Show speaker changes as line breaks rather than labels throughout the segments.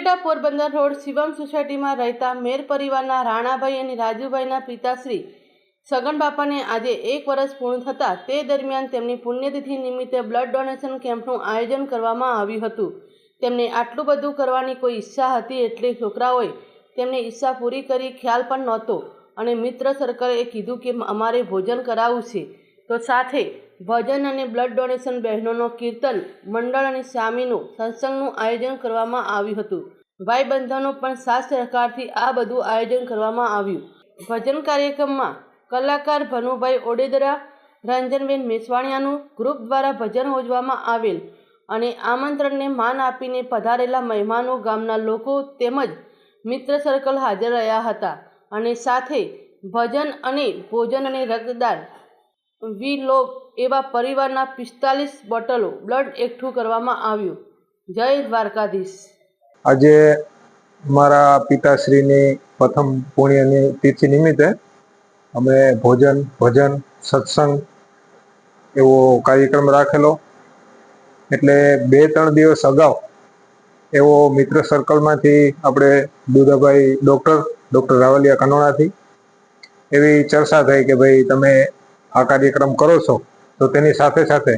Upleta Porbandar road Shivam સોસાયટીમાં રહેતા મેર પરિવારના રાણાભાઈ અને રાજુભાઈના પિતાશ્રી સગન બાપાને આજે એક વર્ષ પૂર્ણ થતાં તે દરમિયાન તેમની પુણ્યતિથિ નિમિત્તે બ્લડ ડોનેશન કેમ્પનું આયોજન કરવામાં આવ્યું હતું. તેમને આટલું બધું કરવાની કોઈ ઈચ્છા હતી એટલે છોકરાઓએ તેમની ઈચ્છા પૂરી કરી ખ્યાલ પણ નહોતો અને મિત્ર સર્કલે કીધું કે અમારે ભોજન કરાવવું છે. તો સાથે ભજન અને બ્લડ ડોનેશન બહેનોનો કીર્તન મંડળ અને સ્વામીનું સત્સંગનું આયોજન કરવામાં આવ્યું હતું. ભાઈ બંધનો પણ સાથ સહકારથી આ બધું આયોજન કરવામાં આવ્યું. ભજન કાર્યક્રમમાં કલાકાર ભનુભાઈ ઓડેદરા, રંજનબેન મેસવાણિયાનું ગ્રુપ દ્વારા ભજન યોજવામાં આવેલ અને આમંત્રણને માન આપીને પધારેલા મહેમાનો ગામના લોકો તેમજ મિત્ર સર્કલ હાજર રહ્યા હતા અને સાથે ભજન અને ભોજન અને રક્તદાન વી લોક એવા પરિવારના પિસ્તાલીસ બોટલો બ્લડ એકઠું કરવામાં આવ્યું. જય દ્વારકાધીશ.
આજે મારા પિતાશ્રીની પ્રથમ પુણ્યની તિથિ નિમિત્તે અમે ભોજન, ભજન, સત્સંગ એવો કાર્યક્રમ રાખેલો. એટલે બે ત્રણ દિવસ અગાઉ એવો મિત્ર સર્કલમાંથી આપણે દુધાભાઈ ડૉક્ટર ડૉક્ટર રાવલિયા કનોડાથી એવી ચર્ચા થઈ કે ભાઈ તમે આ કાર્યક્રમ કરો છો. તો તેની સાથે સાથે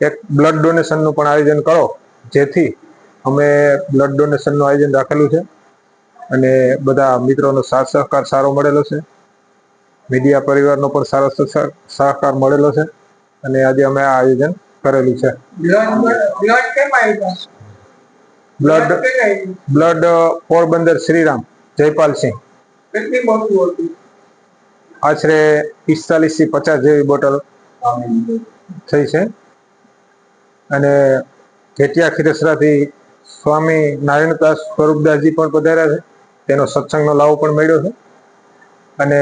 એક બ્લડ ડોનેશનનું પણ આયોજન કરો જેથી અમે બ્લડ ડોનેશનનું આયોજન રાખેલું છે અને બધા મિત્રોનો સાથ સહકાર સારો મળેલો છે. મીડિયા પરિવારનો પણ સારો સહકાર- મળેલો છે અને આજે અમે આ આયોજન કરેલું છે.
બ્લડ બ્લડ
પોરબંદર શ્રીરામ જયપાલસિંહ આશરે પિસ્તાલીસથી પચાસ જેવી બોટલ થઈ છે. અને ઘેટિયા ખીરસરાથી સ્વામી નારાયણદાસ સ્વરૂપદાસજી પણ પધાર્યા છે. તેનો સત્સંગનો લાવો પણ મળ્યો છે. અને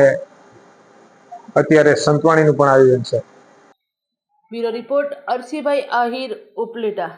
અત્યારે સંતવાણીનું પણ આયોજન છે.
Bureau report Arsibhai Ahir Upleta.